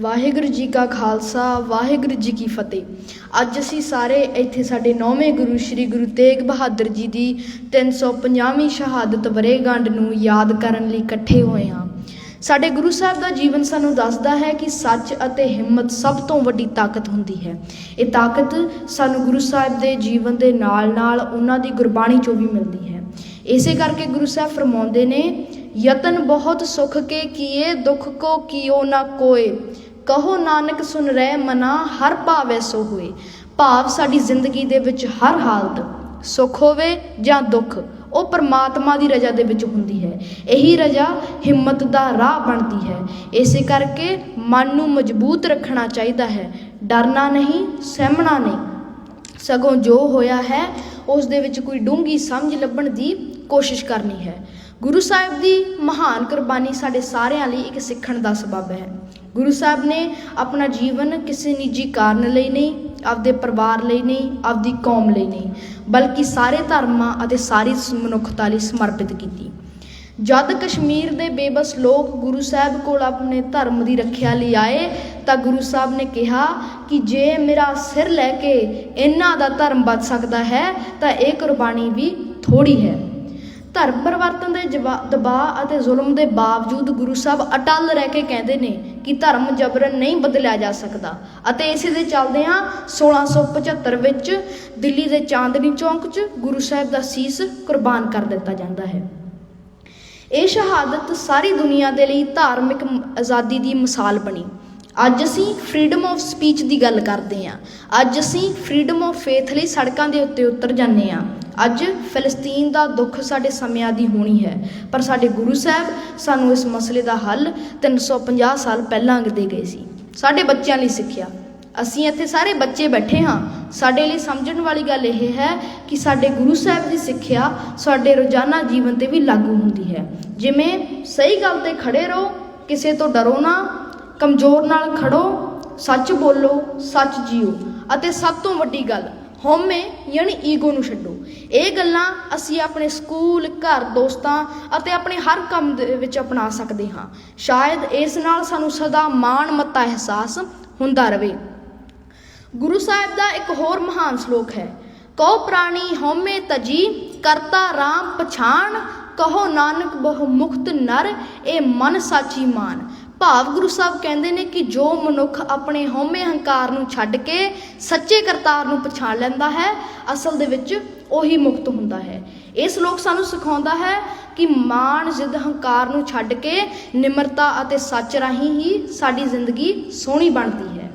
ਵਾਹਿਗੁਰੂ ਜੀ ਕਾ ਖਾਲਸਾ, ਵਾਹਿਗੁਰੂ ਜੀ ਕੀ ਫਤਿਹ। ਅੱਜ ਅਸੀਂ ਸਾਰੇ ਇੱਥੇ ਸਾਡੇ ਨੌਵੇਂ ਗੁਰੂ ਸ੍ਰੀ ਗੁਰੂ ਤੇਗ ਬਹਾਦਰ ਜੀ ਦੀ 350ਵੀਂ ਸ਼ਹਾਦਤ ਵਰੇਗੰਢ ਨੂੰ ਯਾਦ ਕਰਨ ਲਈ ਇਕੱਠੇ ਹੋਏ ਹਾਂ। ਸਾਡੇ ਗੁਰੂ ਸਾਹਿਬ ਦਾ ਜੀਵਨ ਸਾਨੂੰ ਦੱਸਦਾ ਹੈ ਕਿ ਸੱਚ ਅਤੇ ਹਿੰਮਤ ਸਭ ਤੋਂ ਵੱਡੀ ਤਾਕਤ ਹੁੰਦੀ ਹੈ। ਇਹ ਤਾਕਤ ਸਾਨੂੰ ਗੁਰੂ ਸਾਹਿਬ ਦੇ ਜੀਵਨ ਦੇ ਨਾਲ-ਨਾਲ ਉਹਨਾਂ ਦੀ ਗੁਰਬਾਣੀ ਚੋਂ ਵੀ ਮਿਲਦੀ ਹੈ। ਇਸੇ ਕਰਕੇ ਗੁਰੂ ਸਾਹਿਬ ਫਰਮਾਉਂਦੇ ਨੇ, ਯਤਨ ਬਹੁਤ ਸੁਖ ਕੇ ਕੀਏ, ਦੁੱਖ ਕੋ ਕੀਓ ਨਾ ਕੋਏ। ਕਹੋ ਨਾਨਕ ਸੁਨ ਰਹਿ ਮਨਾ, ਹਰ ਭਾਵੈ ਸੋ ਹੋਏ। ਭਾਵ ਸਾਡੀ ਜ਼ਿੰਦਗੀ ਦੇ ਵਿੱਚ ਹਰ ਹਾਲਤ ਸੁੱਖ ਹੋਵੇ ਜਾਂ ਦੁੱਖ, ਉਹ ਪਰਮਾਤਮਾ ਦੀ ਰਜ਼ਾ ਦੇ ਵਿੱਚ ਹੁੰਦੀ ਹੈ। ਇਹੀ ਰਜ਼ਾ ਹਿੰਮਤ ਦਾ ਰਾਹ ਬਣਦੀ ਹੈ। ਇਸੇ ਕਰਕੇ ਮਨ ਨੂੰ ਮਜ਼ਬੂਤ ਰੱਖਣਾ ਚਾਹੀਦਾ ਹੈ। ਡਰਨਾ ਨਹੀਂ, ਸਹਿਮਣਾ ਨਹੀਂ। ਸਗੋਂ ਜੋ ਹੋਇਆ ਹੈ, ਉਸ ਦੇ ਵਿੱਚ ਕੋਈ ਡੂੰਗੀ ਸਮਝ ਲੱਭਣ ਦੀ ਕੋਸ਼ਿਸ਼ ਕਰਨੀ ਹੈ। ਗੁਰੂ ਸਾਹਿਬ ਦੀ ਮਹਾਨ ਕੁਰਬਾਨੀ ਸਾਡੇ ਸਾਰਿਆਂ ਲਈ ਇੱਕ ਸਿੱਖਣ ਦਾ ਸਬਬ ਹੈ। ਗੁਰੂ ਸਾਹਿਬ ਨੇ ਆਪਣਾ ਜੀਵਨ ਕਿਸੇ ਨਿੱਜੀ ਕਾਰਨ ਲਈ ਨਹੀਂ, ਆਪਦੇ ਪਰਿਵਾਰ ਲਈ ਨਹੀਂ, ਆਪਦੀ ਕੌਮ ਲਈ ਨਹੀਂ, ਬਲਕਿ ਸਾਰੇ ਧਰਮਾਂ ਅਤੇ ਸਾਰੀ ਮਨੁੱਖਤਾ ਲਈ ਸਮਰਪਿਤ ਕੀਤੀ। ਜਦ ਕਸ਼ਮੀਰ ਦੇ ਬੇਬਸ ਲੋਕ ਗੁਰੂ ਸਾਹਿਬ ਕੋਲ ਆਪਣੇ ਧਰਮ ਦੀ ਰੱਖਿਆ ਲਈ ਆਏ, ਤਾਂ ਗੁਰੂ ਸਾਹਿਬ ਨੇ ਕਿਹਾ ਕਿ ਜੇ ਮੇਰਾ ਸਿਰ ਲੈ ਕੇ ਇਹਨਾਂ ਦਾ ਧਰਮ ਬਚ ਸਕਦਾ ਹੈ, ਤਾਂ ਇਹ ਕੁਰਬਾਨੀ ਵੀ ਥੋੜੀ ਹੈ। ਧਰਮ ਪਰਿਵਰਤਨ ਦੇ ਦਬਾਅ ਅਤੇ ਜ਼ੁਲਮ ਦੇ ਬਾਵਜੂਦ ਗੁਰੂ ਸਾਹਿਬ ਅਟਲ ਰਹਿ ਕੇ ਕਹਿੰਦੇ ਨੇ ਕਿ ਧਰਮ ਜਬਰਨ ਨਹੀਂ ਬਦਲਿਆ ਜਾ ਸਕਦਾ। ਅਤੇ ਇਸੇ ਦੇ ਚੱਲਦੇ ਹਾਂ 1675 ਵਿੱਚ ਦਿੱਲੀ ਦੇ ਚਾਂਦਨੀ ਚੌਂਕ 'ਚ ਗੁਰੂ ਸਾਹਿਬ ਦਾ ਸੀਸ ਕੁਰਬਾਨ ਕਰ ਦਿੱਤਾ ਜਾਂਦਾ ਹੈ। ਇਹ ਸ਼ਹਾਦਤ ਸਾਰੀ ਦੁਨੀਆ ਦੇ ਲਈ ਧਾਰਮਿਕ ਆਜ਼ਾਦੀ ਦੀ ਮਿਸਾਲ ਬਣੀ। ਅੱਜ ਅਸੀਂ ਫਰੀडम ਆਫ ਸਪੀਚ ਦੀ ਗੱਲ ਕਰਦੇ ਹਾਂ। ਅੱਜ ਅਸੀਂ ਫਰੀडम ਆਫ ਫੇਥ ਲਈ ਸੜਕਾਂ ਦੇ ਉੱਤੇ ਉਤਰ ਜਾਂਦੇ ਹਾਂ। ਅੱਜ ਫਿਲਸਤੀਨ ਦਾ ਦੁੱਖ ਸਾਡੇ ਸਮਿਆਂ ਦੀ ਹੋਣੀ ਹੈ, ਪਰ ਸਾਡੇ ਗੁਰੂ ਸਾਹਿਬ ਸਾਨੂੰ ਇਸ ਮਸਲੇ ਦਾ ਹੱਲ 350 ਸਾਲ ਪਹਿਲਾਂ ਦੇ ਗਏ ਸੀ। ਸਾਡੇ ਬੱਚਿਆਂ ਲਈ ਸਿੱਖਿਆ। ਅਸੀਂ ਇੱਥੇ ਸਾਰੇ ਬੱਚੇ ਬੈਠੇ ਹਾਂ। ਸਾਡੇ ਲਈ ਸਮਝਣ ਵਾਲੀ ਗੱਲ ਇਹ ਹੈ ਕਿ ਸਾਡੇ ਗੁਰੂ ਸਾਹਿਬ ਦੀ ਸਿੱਖਿਆ ਸਾਡੇ ਰੋਜ਼ਾਨਾ ਜੀਵਨ ਤੇ ਵੀ ਲਾਗੂ ਹੁੰਦੀ ਹੈ। ਜਿਵੇਂ ਸਹੀ ਗੱਲ ਤੇ ਖੜੇ ਰਹੋ, ਕਿਸੇ ਤੋਂ ਡਰੋ ਨਾ, ਕਮਜ਼ੋਰ ਨਾਲ ਖੜੋ, ਸੱਚ ਬੋਲੋ, ਸੱਚ ਜੀਓ। ਅਤੇ ਸਭ ਤੋਂ ਵੱਡੀ ਗੱਲ ਹਉਮੈ ਯਾਨੀ ਈਗੋ ਨੂੰ ਛੱਡੋ। ਇਹ ਗੱਲਾਂ ਅਸੀਂ ਆਪਣੇ ਸਕੂਲ, ਘਰ, ਦੋਸਤਾਂ ਅਤੇ ਆਪਣੇ ਹਰ ਕੰਮ ਦੇ ਵਿੱਚ ਅਪਣਾ ਸਕਦੇ ਹਾਂ। ਸ਼ਾਇਦ ਇਸ ਨਾਲ ਸਾਨੂੰ ਸਦਾ ਮਾਣ ਮੱਤਾ ਅਹਿਸਾਸ ਹੁੰਦਾ ਰਹੇ ਗੁਰੂ ਸਾਹਿਬ ਦਾ ਇੱਕ ਹੋਰ ਮਹਾਨ ਸ਼ਲੋਕ ਹੈ, ਕਉ ਪ੍ਰਾਣੀ ਹਉਮੈ ਤਜੀ, ਕਰਤਾ RAM ਪਛਾਣ, ਕਹੋ ਨਾਨਕ ਬਹੁ ਮੁਕਤ ਨਰ, ਇਹ ਮਨ ਸਾਚੀ ਮਾਨ। ਭਾਵ ਗੁਰੂ ਸਾਹਿਬ ਕਹਿੰਦੇ ਨੇ ਕਿ ਜੋ ਮਨੁੱਖ ਆਪਣੇ ਹਉਮੈ ਹੰਕਾਰ ਨੂੰ ਛੱਡ ਕੇ ਸੱਚੇ ਕਰਤਾਰ ਨੂੰ ਪਛਾਣ ਲੈਂਦਾ ਹੈ, ਅਸਲ ਦੇ ਵਿੱਚ ਉਹੀ ਮੁਕਤ ਹੁੰਦਾ ਹੈ। ਇਹ ਸ਼ਲੋਕ ਸਾਨੂੰ ਸਿਖਾਉਂਦਾ ਹੈ ਕਿ ਮਾਣ ਜਿੱਦ ਹੰਕਾਰ ਨੂੰ ਛੱਡ ਕੇ ਨਿਮਰਤਾ ਅਤੇ ਸੱਚ ਰਾਹੀਂ ਹੀ ਸਾਡੀ ਜ਼ਿੰਦਗੀ ਸੋਹਣੀ ਬਣਦੀ ਹੈ।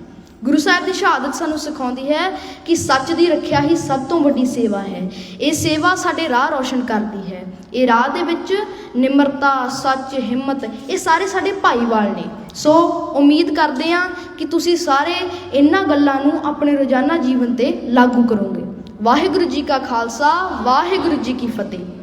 ਗੁਰੂ ਸਾਹਿਬ ਦੀ ਸ਼ਹਾਦਤ ਸਾਨੂੰ ਸਿਖਾਉਂਦੀ ਹੈ ਕਿ ਸੱਚ ਦੀ ਰੱਖਿਆ ਹੀ ਸਭ ਤੋਂ ਵੱਡੀ ਸੇਵਾ ਹੈ। ਇਹ ਸੇਵਾ ਸਾਡੇ ਰਾਹ ਰੋਸ਼ਨ ਕਰਦੀ ਹੈ। ਇਹ ਰਾਹ ਦੇ ਵਿੱਚ ਨਿਮਰਤਾ, ਸੱਚ, ਹਿੰਮਤ, ਇਹ ਸਾਰੇ ਸਾਡੇ ਭਾਈਵਾਲ ਨੇ। ਸੋ ਉਮੀਦ ਕਰਦੇ ਹਾਂ ਕਿ ਤੁਸੀਂ ਸਾਰੇ ਇਹਨਾਂ ਗੱਲਾਂ ਨੂੰ ਆਪਣੇ ਰੋਜ਼ਾਨਾ ਜੀਵਨ ਤੇ ਲਾਗੂ ਕਰੋਗੇ। ਵਾਹਿਗੁਰੂ ਜੀ ਕਾ ਖਾਲਸਾ, ਵਾਹਿਗੁਰੂ ਜੀ ਕੀ ਫਤਿਹ।